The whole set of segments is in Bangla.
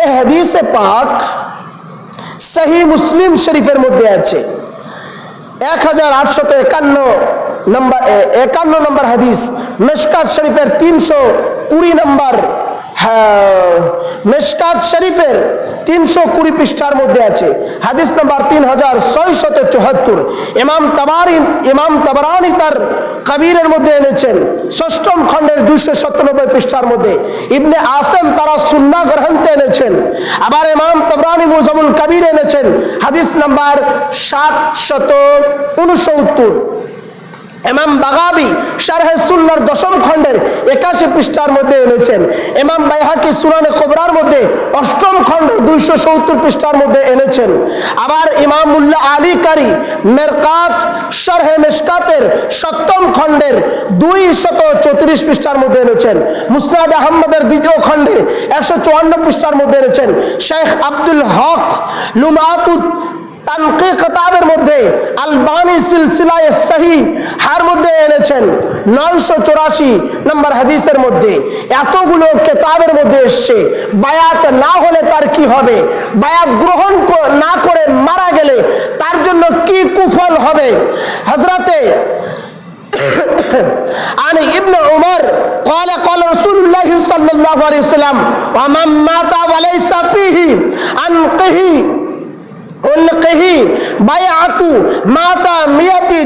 এ হাদিসে পাক সহি মুসলিম শরীফের মধ্যে আছে। এক হাজার আটশত একান্ন নম্বর একান্ন নম্বর হাদিস, মেশকাত শরীফের তিনশো কুড়ি নম্বর মেশকাত শরীফের তিনশো কুড়ি পৃষ্ঠার মধ্যে আছে। হাদিস নম্বর তিন হাজার ছয়শত চুহাত্তর ইমাম তাবারি, ইমাম তাবারানি তার কবিরের মধ্যে এনেছেন। ষষ্ঠম খণ্ডের দুইশো সত্তানব্বই পৃষ্ঠার মধ্যে। ইবনে আসেম তারা সুন্না আবার ইমাম তবরানি মুজামুল কবির এনেছেন। হাদিস নাম্বার সাতশত উনসত্তর। এমাম বাগাবি শারহে সুন্নার দশম খণ্ডের একাশি পৃষ্ঠার মধ্যে এনেছেন। এমাম বাইহাকি সুনানে খবরার মধ্যে অষ্টম খণ্ড দুইশো সত্তর পৃষ্ঠার মধ্যে এনেছেন। আবার ইমাম মুল্লা আলী কারি মেরকাত শারহে মেশকাতের সপ্তম খণ্ডের দুই শত চৌত্রিশ পৃষ্ঠার মধ্যে এনেছেন। মুসনাদ আহমদের দ্বিতীয় খণ্ডে একশো চুয়ান্ন পৃষ্ঠার মধ্যে এনেছেন। শেখ আব্দুল হক লুমাতুত তানকে কিতাবের মধ্যে আলবানি সিলসিলায় সহি হার মধ্যে এনেছেন নয়শো চৌরাশি নম্বর হাদিসের মধ্যে এতগুলো কেতাবের মধ্যে এসছে বায়াত না হলে তার কি হবে বায়াত গ্রহণ ক- না করে মারা গেলে তার জন্য কি কুফল হবে হজরতে عن ابن عمر قال قال رسول الله صلى الله عليه وسلم ومن مات وليس فيه أنقه উনকিহি বায়াতু মাতা মিয়াতি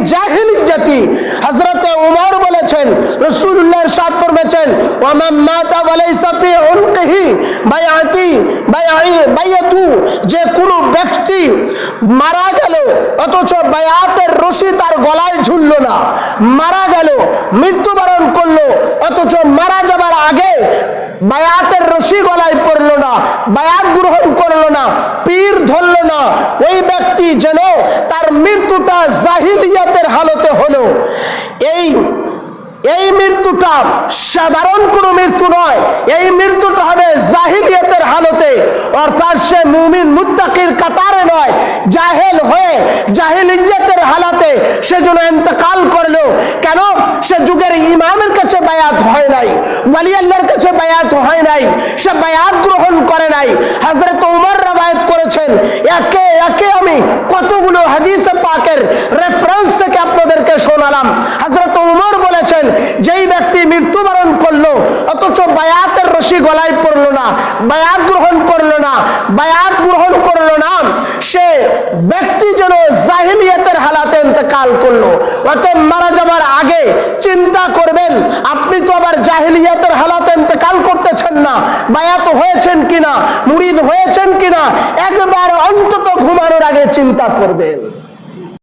যে কোনো ব্যক্তি মারা গেল, অথচ বায়াতের রশি তার গলায় ঝুললো না। মারা গেল, মৃত্যুবরণ করল, অথচ মারা যাবার আগে বায়াতের রশি গলায় পড়ল না, বায়াত গ্রহণ করল না। পীর ব্যক্তি যেন তার মৃত্যুটা জাহিলিয়াতের হালতে হলো। এই এই মৃত্যুটা সাধারণ কোনো মৃত্যু নয়, এই মৃত্যুটা হবে জাহিলিয়াতের হালতে। অর্থাৎ সে মুমিন মুত্তাকির কাতারে নয়, জাহেল হয়ে জাহিলিয়াতের হালাতে সে যেন ইন্তেকাল করল। কেন? সে যুগের ইমামের কাছে বায়াত হয় নাই ওয়ালি কাছে বায়াত হয় নাই, সে বায়াত গ্রহণ করে নাই। হযরত উমর রাবায়াত করেছেন একে একে আমি কতগুলো হাদিস পাকের রেফারেন্স থেকে আপনাদেরকে শোনালাম। হযরত উমর বলেছেন, যেই ব্যক্তি মৃত্যুবরণ করল, অথচ বায়াতের রশি গলায় পড়ল না, বায়াত গ্রহণ করল না, বায়াত গ্রহণ করল না, সে ব্যক্তি যেন জাহিলিয়াতের হালাতে ইন্তেকাল করল। অত মারা যাবার আগে চিন্তা করবেন, আপনি তো আবার জাহিলিয়াতের হালাতে ইন্তকাল করতেছেন না। বায়াত হয়েছেন কিনা, মুরিদ হয়েছেন কিনা, একবার অন্তত ঘুমানোর আগে চিন্তা করবেন।